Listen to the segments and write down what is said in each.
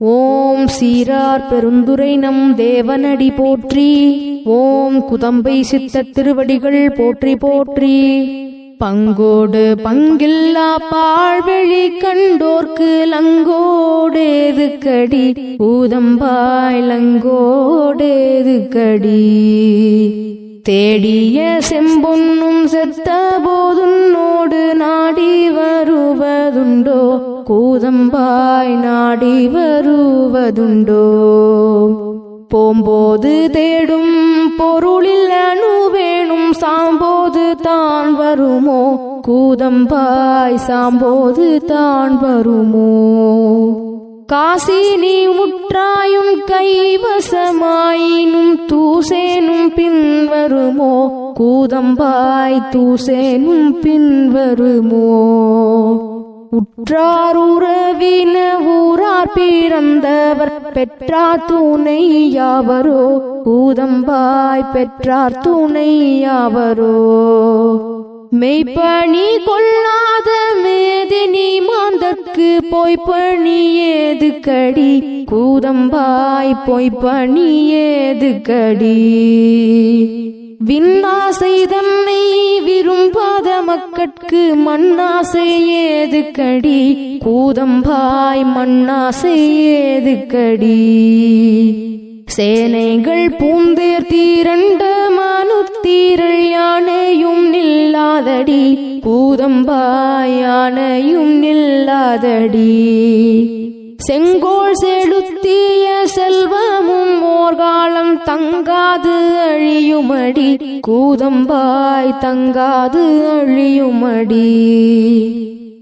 ஓம் சீரார் பெருந்துரை நம் தேவனடி போற்றி. ஓம் குதம்பை சித்த திருவடிகள் போற்றி போற்றி. பங்கோடு பங்கில்லா பாழ்வெளி கண்டோர்க்கு லங்கோடேது கடி பூதம்பாய் லங்கோடேது கடி தேடிய செம்பொன்னும் செத்த கூதம்பாய் நாடி வருவதுண்டோ? போம்போது தேடும் பொருளில் அணுவேணும் சாம்போது தான் வருமோ? கூதம்பாய் சாம்போது தான் வருமோ? காசி நீ முற்றாயும் கைவசமாயினும் தூசேனும் பின்வருமோ கூதம்பாய் தூசேனும் பின்வருமோ உற்றார் உறவின ஊரார் பிறந்தவர் பெற்றார் துணை யாவரோ? கூதம்பாய் பெற்றார் துணை யாவரோ? மெய்ப்பணி கொள்ளாத மேதினி மாந்தற்கு பொய்ப்பணி ஏது கடி? கூதம்பாய் பொய்ப்பணி ஏது கடி? விண்ணாசை தன்னை விரும்பாத மக்கட்கு மண்ணாசை ஏது கடி கூதம்பாய் மண்ணாசை ஏது கடி சேனைகள் பூந்தேர் தீரண்ட மனுத்தீரள் யானையும் நில்லாதடி. கூதம்பாய் யானையும் நில்லாதடி. செங்கோல் செலுத்திய செல்வா தங்காது அழியுமடி. கூதம்பாய் தங்காது அழியுமடி.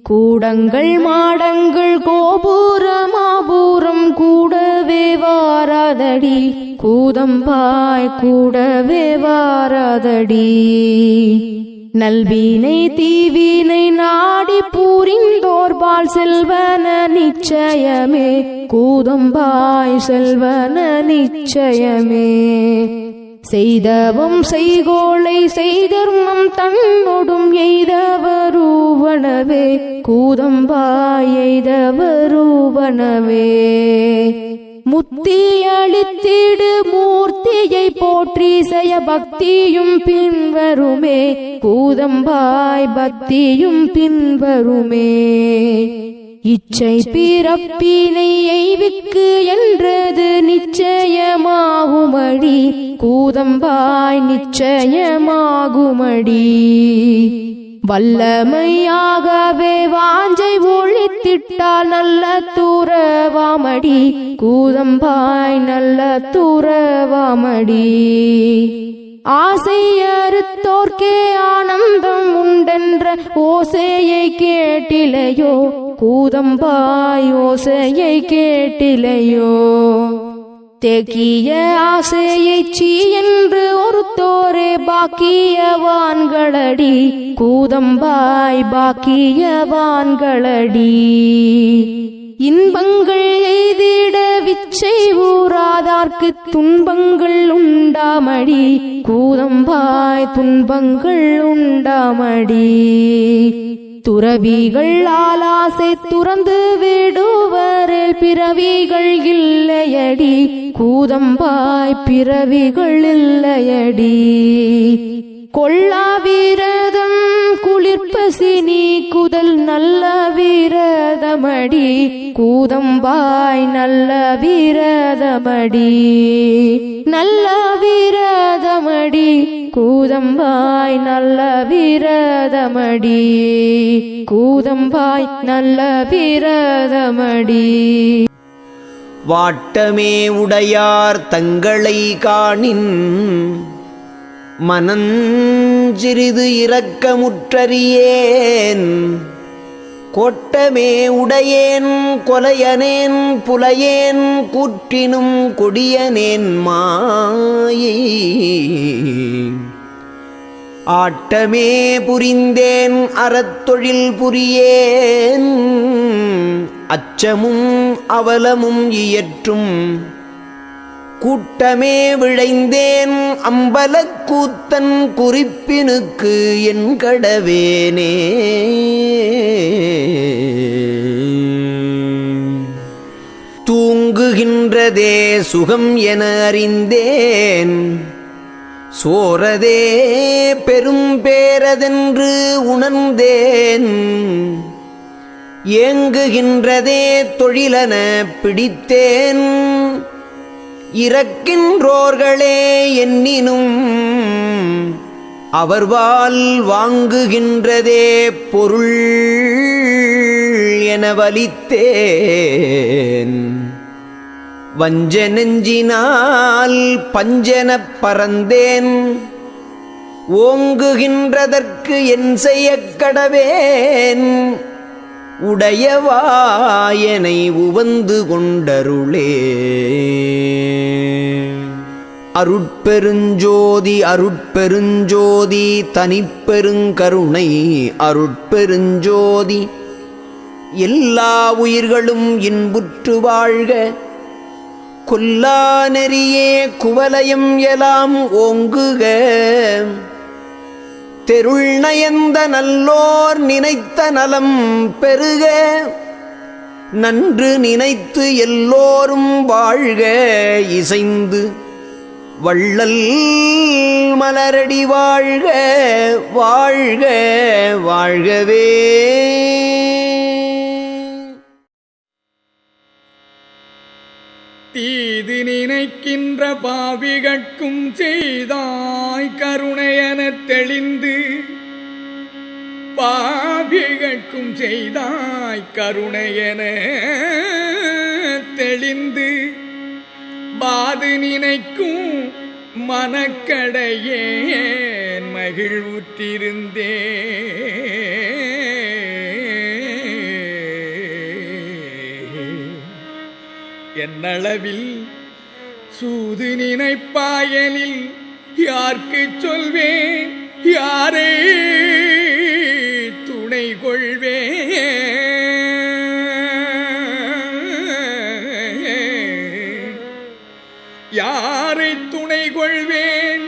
கூடங்கள் மாடங்கள் கோபுரமாபூரம் கூடவே வாராதடி. கூதம்பாய் கூடவே வாராதடி. நல்வீனை தீவினை நாடி பூரிந்தோ கூர்பால் செல்வன நிச்சயமே கூதம்பாய் செல்வன நிச்சயமே. செய்தவும் செய்கோளை செய்தர்மம் தன்னொடும் எய்தவரூவனவே கூதம்பாய் எய்தவரூவனவே முத்தி அளித்திடு மூர்த்தியை போற்றி செய்ய பக்தியும் பின்வருமே. கூதம்பாய் பக்தியும் பின்வருமே. இச்சை பிறப்பினை எய்விக்கு என்றது நிச்சயமாகுமடி. கூதம்பாய் நிச்சயமாகுமடி. வல்லமையாகவே வாஞ்சை ஒழித்திட்டால் நல்ல தூரவாமடி. கூதம்பாய் நல்ல தூரவாமடி. ஆசை அறுத்தோர்க்கே ஆனந்தம் உண்டென்ற ஓசையை கேட்டிலையோ. கூதம்பாய் ஓசையை கேட்டிலையோ. தேக்கிய ஆசையை சீ என்று ஒருத்தோரே பாக்கியவான்களடி. கூதம்பாய் பாக்கியவான்களடி. இன்பங்கள் எய்திட விச்சை ஊராதார்க்கு துன்பங்கள் உண்டாமடி. கூதம்பாய் துன்பங்கள் உண்டாமடி. துறவிகள் ஆலாசை துறந்து விடுவரில் பிறவிகள் இல்லையடி. கூதம்பாய் பிறவிகள் இல்லையடி. கொள்ளா வீரதம் குளிர்பசி நீக்குதல் நல்ல வீரதமடி. கூதம்பாய் நல்ல வீரதமடி. நல்ல வீரதமடி. கூதம்பாய் நல்ல வீரதமடி. கூதம்பாய் நல்ல வீரதமடி. வாட்டமே உடையார் தங்களை காணின் மனன் நெஞ்சிறிது இரக்கமுற்றறியேன். கோட்டமே உடையேன் கொலையனேன் புலையேன் கூற்றினும் கொடியனேன் மாயை. ஆட்டமே புரிந்தேன் அறத்தொழில் புரியேன். அச்சமும் அவலமும் இயற்றும் கூட்டமே விழைந்தேன் அம்பலக்கூத்தன் குறிப்பினுக்கு என் கடவேனே. தூங்குகின்றதே சுகம் என அறிந்தேன் சோரதே பெரும் பேரதென்று உணர்ந்தேன். ஏங்குகின்றதே தொழிலன பிடித்தேன் இறக்கின்றோர்களே என்னினும். அவர்வால் வாங்குகின்றதே பொருள் என வலித்தேன். வஞ்ச நெஞ்சினால் பஞ்சனப் பறந்தேன். ஓங்குகின்றதற்கு என் செய்யக் கடவேன். உடையவாயனை உவந்து கொண்டருளே. அருட்பெருஞ்சோதி அருட்பெருஞ்சோதி தனிப்பெருங்கருணை அருட்பெருஞ்சோதி எல்லா உயிர்களும் இன்புற்று வாழ்க. கொல்லா நெறியே குவலயம் எலாம் ஓங்குக. தெருள் நயந்த நல்லோர் நினைத்த நலம் பெருக. நன்று நினைத்து எல்லோரும் வாழ்க. இசைந்து வள்ளல் மலரடி வாழ்க. வாழ்க வாழ்கவே. தீது நினைக்கின்ற பாவிகட்கும் செய்தாய் கருணையன தெளிந்து பாவிகட்கும் செய்தாய் கருணையன தெளிந்து பாது நினைக்கும் மனக்கடையே மகிழ்வுற்றிருந்தேன். என்னளவில் சூது நினைப்பாயனில் யார்க்கு சொல்வேன்? யாரை துணை கொள்வேன். யாரை துணை கொள்வேன்?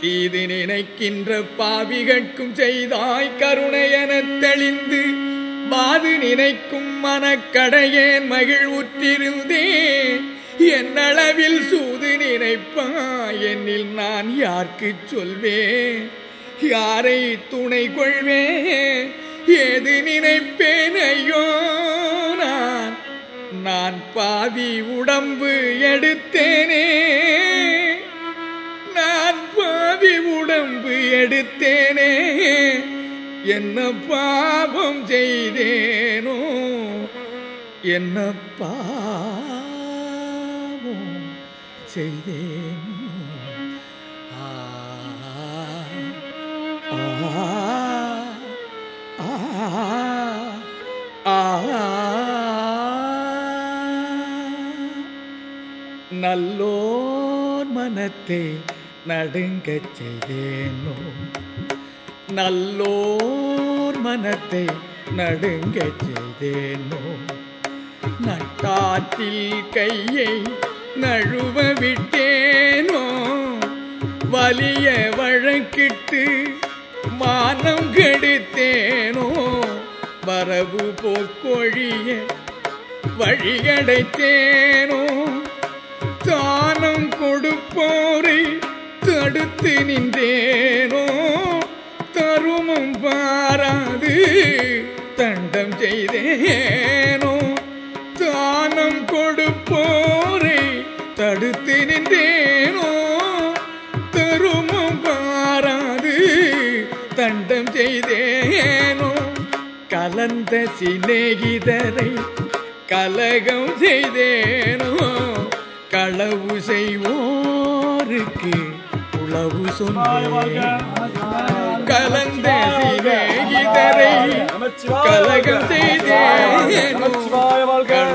தீது நினைக்கின்ற பாவிகட்கும் செய்தாய் கருணையெனத் தெளிந்து பாதி நினைக்கும் மனக்கடையேன் மகிழ்வுற்றிருந்தேன். என்னளவில் சூது நினைப்பா என்னில் நான் யாருக்கு சொல்வேன்? யாரை துணை கொள்வேன்? ஏது நினைப்பேன்? ஐயோ நான் நான் பாவி உடம்பு எடுத்தேனே. என்ன பாவம் செய்தேனோ என்ன பாவம் செய்தேனோ. ஆ, நல்லோர் மனத்தை நடுங்கச் செய்தேனோ. நல்லோர் மனத்தை நடுங்க செய்தேனோ? நட்டாற்றில் கையை நழுவ விட்டேனோ? வலிய வழக்கிட்டு மானம் கெடுத்தேனோ? வரவு போக்கொழிய வழியடைத்தேனோ? தானம் கொடுப்போரை தடுத்து நின்றேனோ? தருமம் பாராது. தண்டம் செய்தேனோ? தானம் கொடுப்போரை தடுத்து நின்றேனோ? தருமம் பாராது. தண்டம் செய்தேனோ? கலந்த சிநேகிதரை கலகம் செய்தேனோ? களவு செய்வோருக்கு உளவு சொன்னேன். கலந்த சிநேகிதரை கலகம் களவு